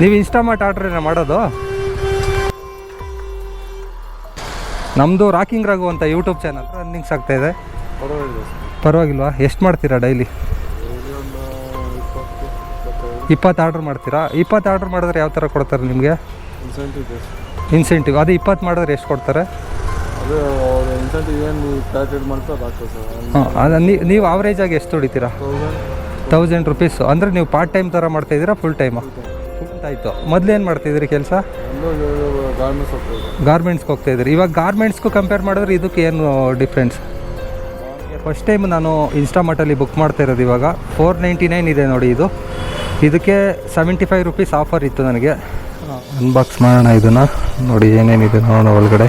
ನೀವು ಇನ್ಸ್ಟಾಮಾರ್ಟ್ ಆರ್ಡ್ರೇನ ಮಾಡೋದು? ನಮ್ಮದು ರಾಕಿಂಗ್ ರಘು ಅಂತ ಯೂಟ್ಯೂಬ್ ಚಾನಲ್ ರನ್ನಿಂಗ್ಸ್ ಆಗ್ತಾ ಇದೆ. ಪರವಾಗಿಲ್ವಾ? ಎಷ್ಟು ಮಾಡ್ತೀರಾ ಡೈಲಿ ಇಪ್ಪತ್ತು ಆರ್ಡ್ರ್ ಮಾಡ್ತೀರಾ? ಇಪ್ಪತ್ತು ಆರ್ಡ್ರ್ ಮಾಡಿದ್ರೆ ಯಾವ ಥರ ಕೊಡ್ತಾರೆ ನಿಮಗೆ? ಇನ್ಸೆಂಟಿವ್ ಅದು ಇಪ್ಪತ್ತು ಮಾಡಿದ್ರೆ ಎಷ್ಟು ಕೊಡ್ತಾರೆ? ಅದೇ ಇನ್ಸೆಂಟಿವ್ ಏನು ನೀವು ಹಾಂ ನೀವು ಆವ್ರೇಜ್ ಆಗಿ ಎಷ್ಟು ದುಡಿತೀರಾ? ತೌಸಂಡ್ ರುಪೀಸ್ ರುಪೀಸು ಅಂದರೆ ನೀವು ಪಾರ್ಟ್ ಟೈಮ್ ಥರ ಮಾಡ್ತಾಯಿದ್ದೀರಾ ಫುಲ್ ಟೈಮು ಆಯಿತು ಮೊದಲೇನು ಮಾಡ್ತಿದ್ರಿ ಕೆಲಸ? ಗಾರ್ಮೆಂಟ್ಸ್ಗೆ ಹೋಗ್ತಾ ಇದ್ದೀರಿ. ಇವಾಗ ಗಾರ್ಮೆಂಟ್ಸ್ಗೂ ಕಂಪೇರ್ ಮಾಡಿದ್ರೆ ಇದಕ್ಕೆ ಏನು ಡಿಫ್ರೆನ್ಸ್ ಫಸ್ಟ್ ಟೈಮ್ ನಾನು ಇನ್ಸ್ಟಾಮಾರ್ಟಲ್ಲಿ ಬುಕ್ ಮಾಡ್ತಾ ಇರೋದು ಇವಾಗ. ಫೋರ್ ನೈಂಟಿ ನೈನ್ ಇದೆ ನೋಡಿ ಇದು. ಇದಕ್ಕೆ ಸೆವೆಂಟಿ ಫೈವ್ ರುಪೀಸ್ ಆಫರ್ ಇತ್ತು ನನಗೆ. ಅನ್ಬಾಕ್ಸ್ ಮಾಡೋಣ ಇದನ್ನು. ನೋಡಿ ಏನೇನಿದೆ ನೋಡೋಣ ಒಳಗಡೆ.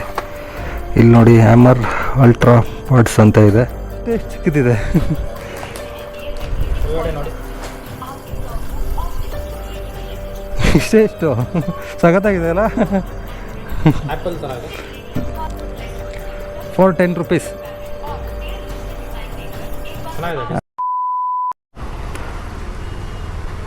ಇಲ್ಲಿ ನೋಡಿ ಹ್ಯಾಮರ್ ಅಲ್ಟ್ರಾ ಪಾಡ್ಸ್ ಅಂತ ಇದೆ. ಚಿಕ್ಕದಿದೆ ಇಷ್ಟೇ ಇಷ್ಟು. ಸಖತ್ತಾಗಿದೆ ಅಲ್ಲ four ten rupees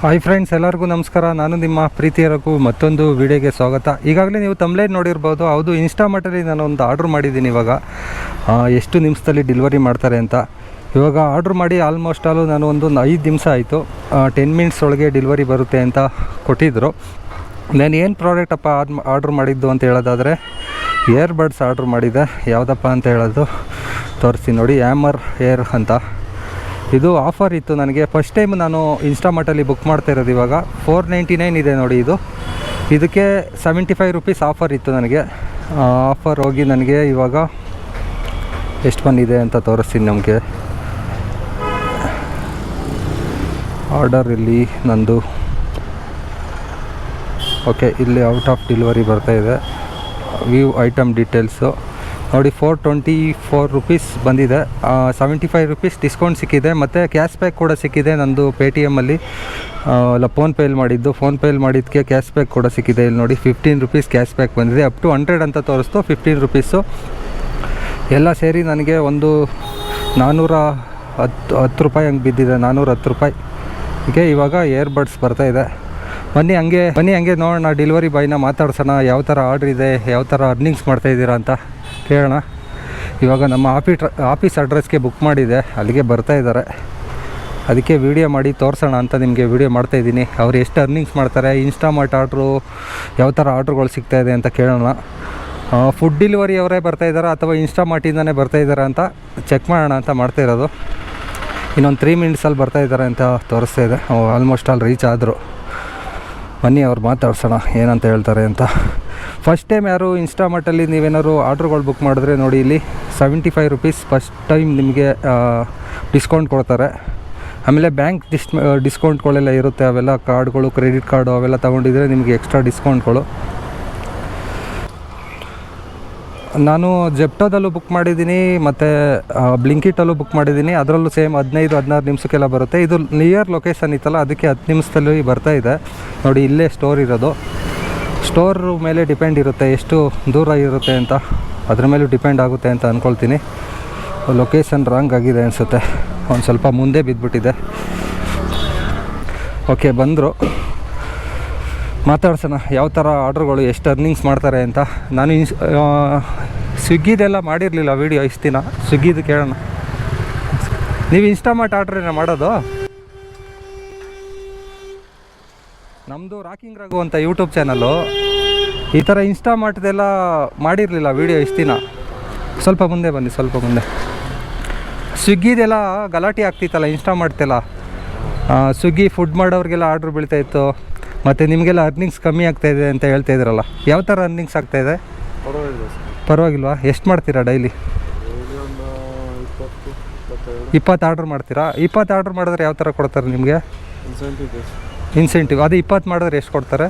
hi friends ಎಲ್ಲರಿಗೂ ನಮಸ್ಕಾರ. ನಾನು ನಿಮ್ಮ ಪ್ರೀತಿಯ ರಘು. ಮತ್ತೊಂದು ವಿಡಿಯೋಗೆ ಸ್ವಾಗತ. ಈಗಾಗಲೇ ನೀವು ತಮ್ಲೇ ನೋಡಿರ್ಬೋದು. ಹೌದು ಇನ್ಸ್ಟಾಮಾರ್ಟಲ್ಲಿ ನಾನು ಒಂದು ಆರ್ಡ್ರ್ ಮಾಡಿದ್ದೀನಿ ಇವಾಗ. ಎಷ್ಟು ನಿಮಿಷದಲ್ಲಿ ಡೆಲಿವರಿ ಮಾಡ್ತಾರೆ ಅಂತ. ಇವಾಗ ಆರ್ಡ್ರ್ ಮಾಡಿ ಆಲ್ಮೋಸ್ಟ್ ಆಲು ನಾನು ಒಂದು ಐದು ನಿಮಿಷ ಆಯಿತು. ಟೆನ್ ಮಿನಿಟ್ಸ್ ಒಳಗೆ ಡೆಲಿವರಿ ಬರುತ್ತೆ ಅಂತ ಕೊಟ್ಟಿದ್ದರು ನಾನು ಏನು ಪ್ರಾಡಕ್ಟ್ ಅಪ್ಪ ಆರ್ಡ್ರ್ ಮಾಡಿದ್ದು ಅಂತ ಹೇಳೋದಾದರೆ ಏರ್ ಬಡ್ಸ್ ಆರ್ಡ್ರ್ ಮಾಡಿದ್ದೆ ಯಾವುದಪ್ಪ ಅಂತ ಹೇಳೋದು ತೋರಿಸ್ತೀನಿ ನೋಡಿ ಆ್ಯಮರ್ ಏರ್ ಅಂತ. ಇದು ಆಫರ್ ಇತ್ತು ನನಗೆ. ಫಸ್ಟ್ ಟೈಮ್ ನಾನು ಇನ್ಸ್ಟಾಮಾರ್ಟಲ್ಲಿ ಬುಕ್ ಮಾಡ್ತಾ ಇರೋದು ಇವಾಗ. ಫೋರ್ ನೈಂಟಿ ನೈನ್ ಇದೆ ನೋಡಿ ಇದು. ಇದಕ್ಕೆ ಸೆವೆಂಟಿ ಫೈವ್ ರುಪೀಸ್ ಆಫರ್ ಇತ್ತು ನನಗೆ. ಆಫರ್ ಹೋಗಿ ನನಗೆ ಇವಾಗ ಎಷ್ಟು ಬಂದಿದೆ ಅಂತ ತೋರಿಸ್ತೀನಿ ನಮಗೆ. ಆರ್ಡರ್ ಇಲ್ಲಿ ನಂದು ಓಕೆ, ಇಲ್ಲಿ ಔಟ್ ಆಫ್ ಡೆಲಿವರಿ ಬರ್ತಾ ಇದೆ. View item details. ನೋಡಿ ಫೋರ್ ಟ್ವೆಂಟಿ ಫೋರ್ ರುಪೀಸ್ ಬಂದಿದೆ. ಸೆವೆಂಟಿ ಫೈವ್ ರುಪೀಸ್ ಡಿಸ್ಕೌಂಟ್ ಸಿಕ್ಕಿದೆ. ಮತ್ತು ಕ್ಯಾಶ್ ಬ್ಯಾಕ್ ಕೂಡ ಸಿಕ್ಕಿದೆ ನಂದು ಪೇ ಟಿ ಎಮ್ಮಲ್ಲಿ ಅಲ್ಲ ಫೋನ್ಪೇಲಿ ಮಾಡಿದ್ದು. ಫೋನ್ಪೇಲಿ ಮಾಡಿದ್ದಕ್ಕೆ ಕ್ಯಾಶ್ ಬ್ಯಾಕ್ ಕೂಡ ಸಿಕ್ಕಿದೆ. ಇಲ್ಲಿ ನೋಡಿ ಫಿಫ್ಟೀನ್ ರುಪೀಸ್ ಕ್ಯಾಶ್ ಬ್ಯಾಕ್ ಬಂದಿದೆ. ಅಪ್ ಟು ಹಂಡ್ರೆಡ್ ಅಂತ ತೋರಿಸ್ತು. ಫಿಫ್ಟೀನ್ ರುಪೀಸು ಎಲ್ಲ ಸೇರಿ ನನಗೆ ಒಂದು ನಾನ್ನೂರ ಹತ್ತು ಹತ್ತು ರೂಪಾಯಿ ಹಂಗೆ ಬಿದ್ದಿದೆ. ನಾನ್ನೂರ ಹತ್ತು ರೂಪಾಯಿ. ಹೀಗೆ ಇವಾಗ ಏರ್ಬಡ್ಸ್ ಬರ್ತಾ ಇದೆ. ಬನ್ನಿ ಹಂಗೆ ಬನ್ನಿ ಹಂಗೆ ನೋಡೋಣ ಡೆಲಿವರಿ ಬಾಯ್ನ ಮಾತಾಡ್ಸೋಣ, ಯಾವ ಥರ ಆರ್ಡ್ರ್ ಇದೆ, ಯಾವ ಥರ ಅರ್ನಿಂಗ್ಸ್ ಮಾಡ್ತಾಯಿದ್ದೀರಾ ಅಂತ ಕೇಳೋಣ. ಇವಾಗ ನಮ್ಮ ಆಫೀ ಆಫೀಸ್ ಅಡ್ರೆಸ್ಗೆ ಬುಕ್ ಮಾಡಿದೆ, ಅಲ್ಲಿಗೆ ಬರ್ತಾ ಇದ್ದಾರೆ. ಅದಕ್ಕೆ ವೀಡಿಯೋ ಮಾಡಿ ತೋರಿಸೋಣ ಅಂತ ನಿಮಗೆ ವೀಡಿಯೋ ಮಾಡ್ತಾಯಿದ್ದೀನಿ ಅವ್ರು ಎಷ್ಟು ಅರ್ನಿಂಗ್ಸ್ ಮಾಡ್ತಾರೆ ಇನ್ಸ್ಟಾಮಾರ್ಟ್ ಆರ್ಡ್ರು ಯಾವ ಥರ ಆರ್ಡ್ರ್ಗಳು ಸಿಗ್ತಾ ಇದೆ ಅಂತ ಕೇಳೋಣ. ಫುಡ್ ಡೆಲಿವರಿ ಅವರೇ ಬರ್ತಾ ಇದ್ದಾರಾ ಅಥವಾ ಇನ್ಸ್ಟಾಮಾರ್ಟಿಂದನೇ ಬರ್ತಾ ಇದ್ದಾರಾ ಅಂತ ಚೆಕ್ ಮಾಡೋಣ ಅಂತ ಮಾಡ್ತಾ ಇರೋದು. ಇನ್ನೊಂದು ತ್ರೀ ಮಿನಿಟ್ಸಲ್ಲಿ ಬರ್ತಾ ಇದ್ದಾರೆ ಅಂತ ತೋರಿಸ್ತಾ ಇದೆ. ಆಲ್ಮೋಸ್ಟ್ ಅಲ್ಲಿ ರೀಚ್ ಆದರು. ಬನ್ನಿ, ಅವ್ರು ಮಾತಾಡ್ಸೋಣ, ಏನಂತ ಹೇಳ್ತಾರೆ ಅಂತ. ಫಸ್ಟ್ ಟೈಮ್ ಯಾರು ಇನ್ಸ್ಟಾಮಾರ್ಟಲ್ಲಿ ನೀವೇನಾದ್ರು ಆರ್ಡ್ರ್ಗಳು ಬುಕ್ ಮಾಡಿದ್ರೆ ನೋಡಿ ಇಲ್ಲಿ seventy five rupees first time ನಿಮಗೆ ಡಿಸ್ಕೌಂಟ್ ಕೊಡ್ತಾರೆ. ಆಮೇಲೆ ಬ್ಯಾಂಕ್ ಡಿಸ್ ಡಿಸ್ಕೌಂಟ್ಗಳೆಲ್ಲ ಇರುತ್ತೆ, ಅವೆಲ್ಲ ಕಾರ್ಡ್ಗಳು ಕ್ರೆಡಿಟ್ ಕಾರ್ಡು ಅವೆಲ್ಲ ತೊಗೊಂಡಿದ್ರೆ ನಿಮಗೆ ಎಕ್ಸ್ಟ್ರಾ ಡಿಸ್ಕೌಂಟ್ಗಳು ನಾನು ಜೆಪ್ಟೋದಲ್ಲೂ ಬುಕ್ ಮಾಡಿದ್ದೀನಿ, ಮತ್ತು ಬ್ಲಿಂಕಿಟಲ್ಲೂ ಬುಕ್ ಮಾಡಿದ್ದೀನಿ. ಅದರಲ್ಲೂ ಸೇಮ್ ಹದಿನೈದು, ಹದಿನಾರು ನಿಮಿಷಕ್ಕೆಲ್ಲ ಬರುತ್ತೆ. ಇದು ನಿಯರ್ ಲೊಕೇಶನ್ ಇತ್ತಲ್ಲ, ಅದಕ್ಕೆ ಹತ್ತು ನಿಮಿಷದಲ್ಲಿ ಬರ್ತಾ ಇದೆ. ನೋಡಿ, ಇಲ್ಲೇ ಸ್ಟೋರ್ ಇರೋದು. ಸ್ಟೋರ್ ಮೇಲೆ ಡಿಪೆಂಡ್ ಇರುತ್ತೆ, ಎಷ್ಟು ದೂರ ಇರುತ್ತೆ ಅಂತ. ಅದ್ರ ಮೇಲೂ ಡಿಪೆಂಡ್ ಆಗುತ್ತೆ ಅಂತ ಅಂದ್ಕೊಳ್ತೀನಿ ಲೊಕೇಶನ್ ರಾಂಗ್ ಆಗಿದೆ ಅನಿಸುತ್ತೆ. ಒಂದು ಸ್ವಲ್ಪ ಮುಂದೆ ಬಿದ್ದುಬಿಟ್ಟಿದೆ ಓಕೆ ಬಂದರು. ಮಾತಾಡ್ಸೋಣ. ಯಾವ ಥರ ಆರ್ಡ್ರ್ಗಳು, ಎಷ್ಟು ಅರ್ನಿಂಗ್ಸ್ ಮಾಡ್ತಾರೆ ಅಂತ. ನಾನು ಇನ್ಸ್ ಸ್ವಿಗ್ಗಿದೆಲ್ಲ ಮಾಡಿರಲಿಲ್ಲ ವೀಡಿಯೋ ಇಷ್ಟು ದಿನ. ಸ್ವಿಗ್ಗಿದು ಕೇಳೋಣ. ನೀವು ಇನ್ಸ್ಟಾಮಾರ್ಟ್ ಆರ್ಡ್ರೇನ ಮಾಡೋದು? ನಮ್ಮದು ರಾಕಿಂಗ್ ರಘು ಅಂತ ಯೂಟ್ಯೂಬ್ ಚಾನಲ್ಲು ಈ ಥರ ಇನ್ಸ್ಟಾಮಾರ್ಟ್ದೆಲ್ಲ ಮಾಡಿರಲಿಲ್ಲ ವೀಡಿಯೋ ಇಷ್ಟು ದಿನ. ಸ್ವಲ್ಪ ಮುಂದೆ ಬನ್ನಿ, ಸ್ವಲ್ಪ ಮುಂದೆ. ಸ್ವಿಗ್ಗಿದೆಲ್ಲ ಗಲಾಟೆ ಆಗ್ತಿತ್ತಲ್ಲ ಇನ್ಸ್ಟಾ ಮಾಡ್ತಿಲ್ಲ ಸ್ವಿಗ್ಗಿ ಫುಡ್ ಮಾಡೋರಿಗೆಲ್ಲ ಆರ್ಡ್ರ್ ಬೀಳ್ತಾ ಇತ್ತು. ಮತ್ತು ನಿಮಗೆಲ್ಲ ಅರ್ನಿಂಗ್ಸ್ ಕಮ್ಮಿ ಆಗ್ತಾ ಇದೆ ಅಂತ ಹೇಳ್ತಾ ಇದ್ರಲ್ಲ ಯಾವ ಥರ ಅರ್ನಿಂಗ್ಸ್ ಆಗ್ತಾ ಇದೆ? ಪರವಾಗಿಲ್ವಾ? ಎಷ್ಟು ಮಾಡ್ತೀರಾ ಡೈಲಿ ಇಪ್ಪತ್ತು ಆರ್ಡರ್ ಮಾಡ್ತೀರಾ? ಇಪ್ಪತ್ತು ಆರ್ಡ್ರ್ ಮಾಡಿದ್ರೆ ಯಾವ ಥರ ಕೊಡ್ತಾರೆ ನಿಮಗೆ? ಇನ್ಸೆಂಟಿವ್ ಅದೇ ಇಪ್ಪತ್ತು ಮಾಡಿದ್ರೆ ಎಷ್ಟು ಕೊಡ್ತಾರೆ?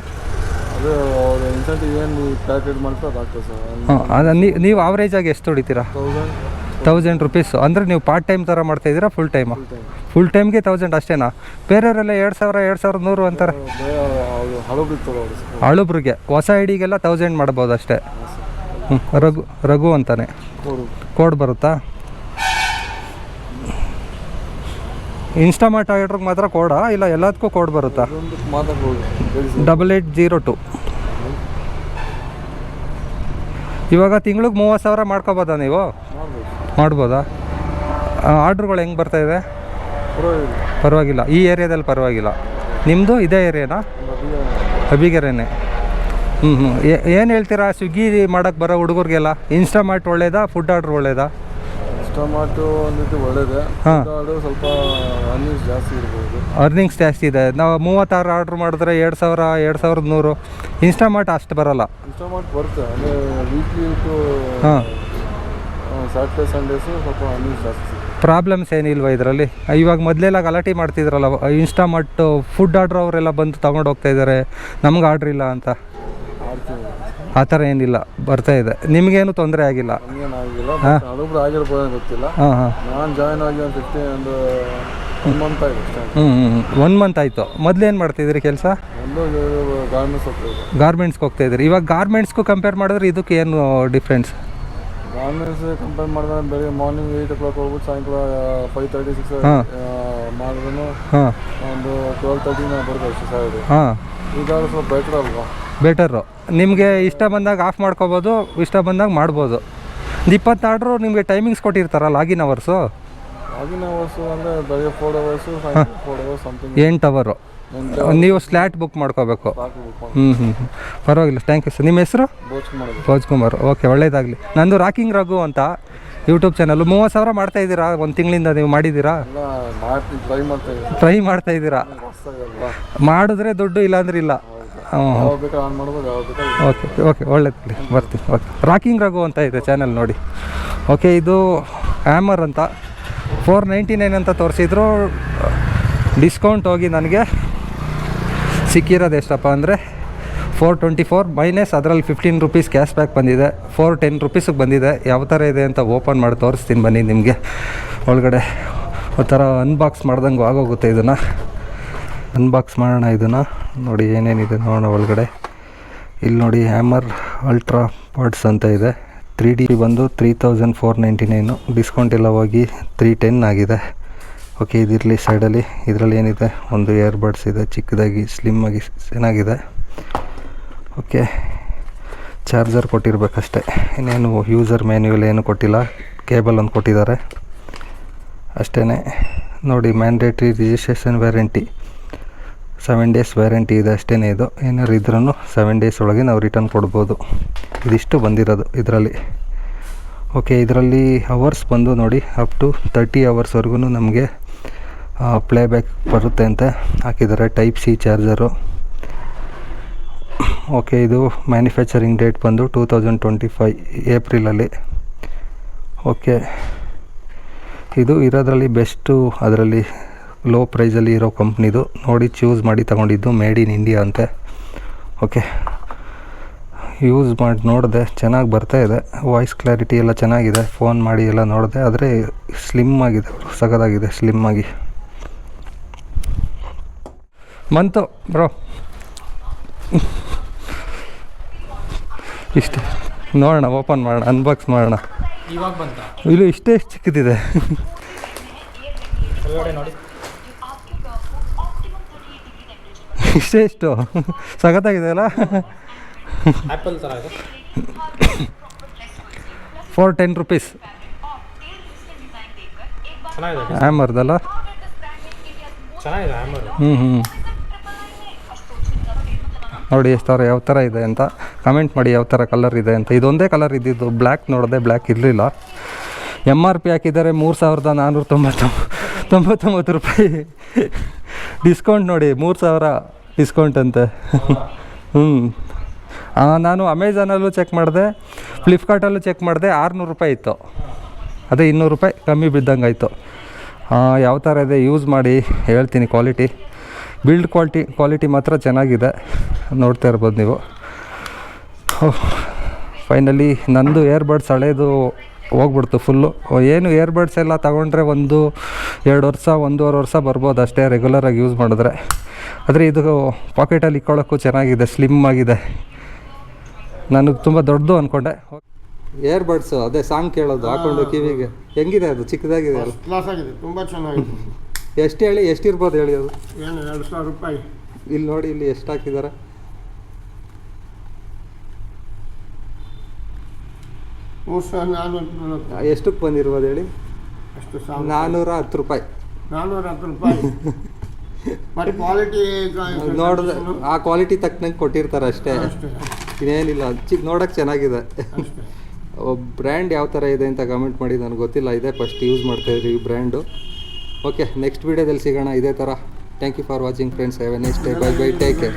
ಹಾಂ ಅದು ನೀವು ಆವ್ರೇಜ್ ಆಗಿ ಎಷ್ಟು ದುಡಿತೀರಾ ತೌಸಂಡ್ ರುಪೀಸ್ ಅಂದರೆ ನೀವು ಪಾರ್ಟ್ ಟೈಮ್ ಥರ ಮಾಡ್ತಾಯಿದ್ದೀರಾ full time full time full ಟೈಮ್ಗೆ ತೌಸಂಡ್ ಅಷ್ಟೇನಾ? ಬೇರೆಯವರೆಲ್ಲ ಎರಡು ಸಾವಿರ ಎರಡು ಸಾವಿರದ ನೂರು ಅಂತಾರೆ. ಹಳುಬ್ರಿಗೆ. ಹೊಸ ಐಡಿಗೆಲ್ಲ ತೌಸಂಡ್ ಮಾಡ್ಬೋದು ಅಷ್ಟೇ. ಹ್ಞೂ ರಘು ರಘು ಅಂತಾನೆ. ಕೋಡ್. ಬರುತ್ತಾ? ಇನ್ಸ್ಟಾಮಾರ್ಟ್ ಆರ್ಡ್ರಿಗೆ ಮಾತ್ರ ಕೋಡಾ? ಇಲ್ಲ ಎಲ್ಲದಕ್ಕೂ ಕೋಡ್ ಬರುತ್ತಾ? ಡಬಲ್ ಏಯ್ಟ್ ಜೀರೋ ಟು ಇವಾಗ ತಿಂಗ್ಳಿಗೆ ಮೂವತ್ತು ಸಾವಿರ ಮಾಡ್ಕೋಬೋದಾ ನೀವು? ಮಾಡ್ಬೋದು? ಆರ್ಡ್ರ್ಗಳು ಹೆಂಗೆ ಬರ್ತಾ ಇದೆ? ಪರವಾಗಿಲ್ಲ. ಈ ಏರಿಯಾದಲ್ಲಿ ಪರವಾಗಿಲ್ಲ. ನಿಮ್ಮದು ಇದೇ ಏರಿಯಾನಾ? ಅಬಿಗೆರೆನೇ. ಹ್ಞೂ ಹ್ಞೂ ಏನು ಹೇಳ್ತೀರಾ? ಸ್ವಿಗ್ಗಿ ಮಾಡೋಕ್ಕೆ ಬರೋ ಹುಡುಗರಿಗೆಲ್ಲ? ಇನ್ಸ್ಟಾಮಾರ್ಟ್ ಒಳ್ಳೇದಾ? ಫುಡ್ ಆರ್ಡ್ರ್ ಒಳ್ಳೇದಾ? ಟೊಮಾಟೊ ಒಂದು ಒಳ್ಳೇದೆ. ಸ್ವಲ್ಪ ಅರ್ನಿಂಗ್ಸ್ ಜಾಸ್ತಿ ಇರ್ಬೋದು. ಅರ್ನಿಂಗ್ಸ್ ಜಾಸ್ತಿ ಇದೆ. ನಾವು ಮೂವತ್ತಾರು ಆರ್ಡ್ರ್ ಮಾಡಿದ್ರೆ ಎರಡು ಸಾವಿರ ಎರಡು ಸಾವಿರದ ನೂರು. ಇನ್ಸ್ಟಾಮಾರ್ಟ್ ಅಷ್ಟು ಬರೋಲ್ಲ. ಟೊಮಾಟೊ ಬರುತ್ತೆ. ಅಂದರೆ ವೀಕ್ಲಿ ಹಾಂ. ಸ್ಯಾಟರ್ಡೆ ಸಂಡೇಸು ಸ್ವಲ್ಪ ಅನ್ನೀಸ್ ಜಾಸ್ತಿ. ಸಿಗುತ್ತೆ ಪ್ರಾಬ್ಲಮ್ಸ್ ಏನಿಲ್ವಾ ಇದರಲ್ಲಿ? ಇವಾಗ ಮೊದಲೆಲ್ಲ ಗಲಾಟೆ ಮಾಡ್ತಿದ್ರಲ್ಲ ಇನ್ಸ್ಟಾಮಟ್ ಫುಡ್ ಆರ್ಡ್ರ್ ಅವರೆಲ್ಲ ಬಂದು ತಗೊಂಡು ಹೋಗ್ತಾ ಇದ್ದಾರೆ ನಮ್ಗೆ ಆರ್ಡ್ರ್ ಇಲ್ಲ ಅಂತ. ಆ ಥರ ಏನಿಲ್ಲ ಬರ್ತಾ ಇದೆ. ನಿಮಗೇನು ತೊಂದರೆ ಆಗಿಲ್ಲ? ಹಂಗೇನಾಗಿಲ್ಲ ಹಾ. ಅದೊಬ್ರು ಆಗಿರ್ಬೋದು ಗೊತ್ತಿಲ್ಲ. ಹಾಂ ಹಾಂ. ನಾನು ಜಾಯ್ನ್ ಆಗಿ ಒಂದು ಒಂದು ಒನ್ ಮಂತ್ ಆಗಿದೆ ಅಷ್ಟೇ. ಹ್ಞೂ ಹ್ಞೂ ಒನ್ ಮಂತ್ ಆಯಿತು. ಮೊದಲೇನು ಮಾಡ್ತಿದ್ರಿ ಕೆಲಸ? ಒಂದು ಗಾರ್ಮೆಂಟ್ಸ್ ಹೋಗ್ತಿದೆ ಗಾರ್ಮೆಂಟ್ಸ್ಗೆ ಹೋಗ್ತಾ ಇದ್ರಿ. ಇವಾಗ ಗಾರ್ಮೆಂಟ್ಸ್ಗೂ ಕಂಪೇರ್ ಮಾಡಿದ್ರೆ ಇದಕ್ಕೆ ಏನು ಡಿಫ್ರೆನ್ಸ್ ಗಾರ್ಮೆಂಟ್ಸ್ ಕಂಪೇರ್ ಮಾಡಿದ್ರೆ ಬೆಳಿಗ್ಗೆ ಮಾರ್ನಿಂಗ್ ಏಯ್ಟ್ ಓ ಕ್ಲಾಕ್ ಹೋಗ್ಬಿಟ್ಟು ಸಾಯಂಕಾಲ ಫೈವ್ ತರ್ಟಿ ಸಿಕ್ಸ್. ಮಾಡಿದ್ರು ಒಂದು ಟ್ವೆಲ್ ತರ್ಟಿ ಬರ್ಬೋದು ಸರ್ ಹಾಂ. ಇದಾದ್ರೆ ಸ್ವಲ್ಪ ಬೆಟರ್ ಅಲ್ವಾ? ಬೆಟರು ನಿಮಗೆ ಇಷ್ಟ ಬಂದಾಗ ಆಫ್ ಮಾಡ್ಕೋಬೋದು ಇಷ್ಟ ಬಂದಾಗ ಮಾಡ್ಬೋದು. ಇಪ್ಪತ್ತು ಇಪ್ಪತ್ತಾರು ನಿಮಗೆ ಟೈಮಿಂಗ್ಸ್ ಕೊಟ್ಟಿರ್ತಾರ ಲಾಗಿನ್ ಅವರ್ಸು ಲಾಗಿನ್ ಅವರ್ಸು ಅಂದರೆ ಬೆಳಿಗ್ಗೆ four hours four hours something ಎಂಟು ಅವರು ನೀವು ಸ್ಲ್ಯಾಟ್ ಬುಕ್ ಮಾಡ್ಕೋಬೇಕು. ಹ್ಞೂ ಹ್ಞೂ ಪರವಾಗಿಲ್ಲ. ಥ್ಯಾಂಕ್ ಯು ಸರ್ ನಿಮ್ಮ ಹೆಸರು? ಭೋಜ್ ಕುಮಾರ್ ಓಕೆ ಒಳ್ಳೇದಾಗಲಿ. ನಂದು ರಾಕಿಂಗ್ ರಘು ಅಂತ ಯೂಟ್ಯೂಬ್ ಚಾನಲ್ ಮೂವತ್ತು ಸಾವಿರ ಮಾಡ್ತಾ ಇದ್ದೀರಾ? ಒಂದು ತಿಂಗಳಿಂದ ನೀವು ಮಾಡಿದ್ದೀರಾ? ಟ್ರೈ ಮಾಡ್ತಾ ಇದ್ದೀರಾ? ಮಾಡಿದ್ರೆ ದುಡ್ಡು ಇಲ್ಲಾಂದ್ರೆ ಇಲ್ಲ. ಓಕೆ ಓಕೆ ಒಳ್ಳೇದಾಗಲಿ. ಬರ್ತೀನಿ. ಓಕೆ ರಾಕಿಂಗ್ ರಘು ಅಂತ ಇದೆ ಚಾನಲ್ ನೋಡಿ. ಓಕೆ ಇದು ಹ್ಯಾಮರ್ ಅಂತ. ಫೋರ್ ನೈಂಟಿ ನೈನ್ ಅಂತ ತೋರಿಸಿದ್ರು. ಡಿಸ್ಕೌಂಟ್ ಹೋಗಿ ನನಗೆ ಸಿಕ್ಕಿರೋದು ಎಷ್ಟಪ್ಪ ಅಂದರೆ ಫೋರ್ ಟ್ವೆಂಟಿ ಫೋರ್ ಮೈನಸ್ ಅದರಲ್ಲಿ ಫಿಫ್ಟೀನ್ ರುಪೀಸ್ ಕ್ಯಾಶ್ ಬ್ಯಾಕ್ ಬಂದಿದೆ. ಫೋರ್ ಟೆನ್ ರುಪೀಸಿಗೆ ಬಂದಿದೆ. ಯಾವ ಥರ ಇದೆ ಅಂತ ಓಪನ್ ಮಾಡಿ ತೋರಿಸ್ತೀನಿ ಬನ್ನಿ ನಿಮಗೆ. ಒಳಗಡೆ ಒಂಥರ ಅನ್ಬಾಕ್ಸ್ ಮಾಡ್ದಂಗೆ ಆಗೋಗುತ್ತೆ ಇದನ್ನು. ಅನ್ಬಾಕ್ಸ್ ಮಾಡೋಣ ಇದನ್ನು. ನೋಡಿ ಏನೇನಿದೆ ನೋಡೋಣ ಒಳಗಡೆ. ಇಲ್ಲಿ ನೋಡಿ ಹ್ಯಾಮರ್ ಅಲ್ಟ್ರಾ ಪಾಡ್ಸ್ ಅಂತ ಇದೆ. ತ್ರೀ ಡಿ ಬಂದು three thousand four ninety nine discount ಎಲ್ಲ ಹೋಗಿ ತ್ರೀ ಟೆನ್ ಆಗಿದೆ. ಓಕೆ ಇದಿರಲಿ ಸೈಡಲ್ಲಿ ಇದರಲ್ಲಿ ಏನಿದೆ? ಒಂದು ಇಯರ್ಬಡ್ಸ್ ಇದೆ, ಚಿಕ್ಕದಾಗಿ ಸ್ಲಿಮ್ ಆಗಿ, ಚೆನ್ನಾಗಿದೆ. ಓಕೆ ಚಾರ್ಜರ್ ಕೊಟ್ಟಿರ್ಬೇಕಷ್ಟೆ. ಇನ್ನೇನು ಯೂಸರ್ ಮ್ಯಾನ್ಯೂಲ್ ಏನು ಕೊಟ್ಟಿಲ್ಲ. ಕೇಬಲ್ ಒಂದು ಕೊಟ್ಟಿದ್ದಾರೆ. ಅಷ್ಟೇ ನೋಡಿ mandatory registration warranty seven days warranty ಇದೆ ಅಷ್ಟೇ ಇದು. ಏನಾರು ಇದ್ರೂ ಸೆವೆನ್ ಡೇಸ್ ಒಳಗೆ ನಾವು ರಿಟರ್ನ್ ಕೊಡ್ಬೋದು. ಇದಿಷ್ಟು ಬಂದಿರೋದು ಇದರಲ್ಲಿ. ಓಕೆ ಇದರಲ್ಲಿ ಅವರ್ಸ್ ಬಂದು ನೋಡಿ ಅಪ್ ಟು ತರ್ಟಿ ಅವರ್ಸ್ವರೆಗೂ ನಮಗೆ ಪ್ಲೇಬ್ಯಾಕ್ ಬರುತ್ತೆ ಅಂತ ಹಾಕಿದ್ದಾರೆ ಟೈಪ್ ಸಿ ಚಾರ್ಜರು ಓಕೆ ಇದು ಮ್ಯಾನುಫ್ಯಾಕ್ಚರಿಂಗ್ ಡೇಟ್ ಬಂದು ಟೂ ತೌಸಂಡ್ ಟ್ವೆಂಟಿ ಫೈ ಏಪ್ರಿಲಲ್ಲಿ ಓಕೆ ಇದು ಇರೋದ್ರಲ್ಲಿ ಬೆಸ್ಟು ಅದರಲ್ಲಿ ಲೋ ಪ್ರೈಸಲ್ಲಿ ಇರೋ ಕಂಪ್ನಿದು ನೋಡಿ ಚೂಸ್ ಮಾಡಿ ತಗೊಂಡಿದ್ದು ಮೇಡ್ ಇನ್ ಇಂಡಿಯಾ ಅಂತೆ. ಓಕೆ ಯೂಸ್ ಮಾಡಿ ನೋಡಿದೆ, ಚೆನ್ನಾಗಿ ಬರ್ತಾ ಇದೆ. ವಾಯ್ಸ್ ಕ್ಲಾರಿಟಿ ಎಲ್ಲ ಚೆನ್ನಾಗಿದೆ. ಫೋನ್ ಮಾಡಿ ಎಲ್ಲ ನೋಡಿದೆ, ಆದರೆ ಸ್ಲಿಮ್ ಆಗಿದೆ, ಸಗದಾಗಿದೆ ಸ್ಲಿಮ್ ಆಗಿ. ಬಂತು ಬ್ರೋ. ಇಷ್ಟೇ. ನೋಡೋಣ ಓಪನ್ ಮಾಡೋಣ ಅನ್ಬಾಕ್ಸ್ ಮಾಡೋಣ. ಇವಾಗ ಬಂತು? ಇಲ್ಲಿ ಇಷ್ಟೇ ಚಿಕ್ಕದಿದೆ. ಒಳಗಡೆ ನೋಡಿ. ಇಷ್ಟೇ ಇಷ್ಟು. ಸಖತ್ತಾಗಿದೆ ಅಲ್ಲ? ಫೋರ್ ಟೆನ್ ರುಪೀಸ್ ಹ್ಯಾಮರ್ದಲ್ಲ ಹ್ಞೂ ಹ್ಞೂ ನೋಡಿ ಎಷ್ಟು ಥರ ಯಾವ ಥರ ಇದೆ ಅಂತ ಕಮೆಂಟ್ ಮಾಡಿ ಯಾವ ಥರ ಕಲರ್ ಇದೆ ಅಂತ. ಇದೊಂದೇ ಕಲರ್ ಇದ್ದಿದ್ದು ಬ್ಲ್ಯಾಕ್ ನೋಡಿದೆ ಬ್ಲ್ಯಾಕ್ ಇರಲಿಲ್ಲ. ಎಂ ಆರ್ ಪಿ ಹಾಕಿದ್ದಾರೆ ಮೂರು ಸಾವಿರದ ನಾನ್ನೂರ ತೊಂಬತ್ತು ತೊಂಬತ್ತೊಂಬತ್ತು ರೂಪಾಯಿ. ಡಿಸ್ಕೌಂಟ್ ನೋಡಿ ಮೂರು ಸಾವಿರ ಡಿಸ್ಕೌಂಟ್ ಅಂತೆ. ಹ್ಞೂ ನಾನು ಅಮೆಝಾನಲ್ಲೂ ಚೆಕ್ ಮಾಡಿದೆ ಫ್ಲಿಪ್ಕಾರ್ಟಲ್ಲೂ ಚೆಕ್ ಮಾಡಿದೆ, ಆರುನೂರು ರೂಪಾಯಿ ಇತ್ತು. ಅದೇ ಇನ್ನೂರು ರೂಪಾಯಿ ಕಮ್ಮಿ ಬಿದ್ದಂಗೆ ಆಯಿತು ಯಾವ ಥರ ಇದೆ ಯೂಸ್ ಮಾಡಿ ಹೇಳ್ತೀನಿ ಕ್ವಾಲಿಟಿ ಬಿಲ್ಡ್ ಕ್ವಾಲಿಟಿ ಕ್ವಾಲಿಟಿ ಮಾತ್ರ ಚೆನ್ನಾಗಿದೆ. ನೋಡ್ತಾ ಇರ್ಬೋದು ನೀವು. ಫೈನಲಿ ನಂದು ಏರ್ಬಡ್ಸ್ ಹಳೇದು ಹೋಗ್ಬಿಡ್ತು ಫುಲ್ಲು. ಏನು ಏರ್ಬಡ್ಸ್ ಎಲ್ಲ ತಗೊಂಡ್ರೆ ಒಂದು ಎರಡು ವರ್ಷ ಒಂದೂವರೆ ವರ್ಷ ಬರ್ಬೋದು ಅಷ್ಟೇ ರೆಗ್ಯುಲರಾಗಿ ಯೂಸ್ ಮಾಡಿದ್ರೆ. ಆದರೆ ಇದು ಪಾಕೆಟಲ್ಲಿ ಇಕ್ಕೊಳ್ಳೋಕ್ಕೂ ಚೆನ್ನಾಗಿದೆ ಸ್ಲಿಮ್ ಆಗಿದೆ. ನನಗೆ ತುಂಬ ದೊಡ್ಡದು ಅಂದ್ಕೊಂಡೆ ಏರ್ಬಡ್ಸು ಅದೇ ಸಾಂಗ್ ಕೇಳೋದು ಹಾಕೊಂಡು ಕಿವಿಗೆ. ಹೆಂಗಿದೆ ಅದು? ಚಿಕ್ಕದಾಗಿದೆ ಅಲ್ಲ? ಕ್ಲಾಸ್ ಆಗಿದೆ ತುಂಬ ಚೆನ್ನಾಗಿದೆ. ಎಷ್ಟು ಹೇಳಿ ಎಷ್ಟಿರ್ಬೋದು ಹೇಳಿ ಅದು? ಏನು ಎರಡು ಸಾವಿರ ರೂಪಾಯಿ. ಇಲ್ಲಿ ನೋಡಿ ಇಲ್ಲಿ ಎಷ್ಟು ಹಾಕಿದ್ದಾರೆ? ಮೂರು ಸಾವಿರ ನಾನ್ನೂರ ಎಷ್ಟಕ್ಕೆ ಬಂದಿರ್ಬೋದು ಹೇಳಿ? ಅಷ್ಟು ಸಾವಿರ. ನಾನ್ನೂರ ಹತ್ತು ರೂಪಾಯಿ. ನಾನ್ನೂರ ಹತ್ತು ರೂಪಾಯಿ. ಮತ್ತು ಕ್ವಾಲಿಟಿ ನೋಡಿದ್ರೆ ಆ ಕ್ವಾಲಿಟಿ ತಕ್ಕನಂಗೆ ಕೊಟ್ಟಿರ್ತಾರೆ ಅಷ್ಟೇ. ಇನ್ನೇನಿಲ್ಲ ಚಿಕ್ಕ ನೋಡೋಕೆ ಚೆನ್ನಾಗಿದೆ. ಬ್ರ್ಯಾಂಡ್ ಯಾವ ಥರ ಇದೆ ಅಂತ ಕಮೆಂಟ್ ಮಾಡಿ ನನಗೆ ಗೊತ್ತಿಲ್ಲ. ಇದೆ ಫಸ್ಟ್ ಯೂಸ್ ಮಾಡ್ತಾ ಇದ್ರಿ ಈ ಬ್ರ್ಯಾಂಡು ಓಕೆ ನೆಕ್ಸ್ಟ್ ವೀಡಿಯೋದಲ್ಲಿ ಸಿಗೋಣ. ಇದೇ ಥರ thank you for watching friends have a next day bye bye take care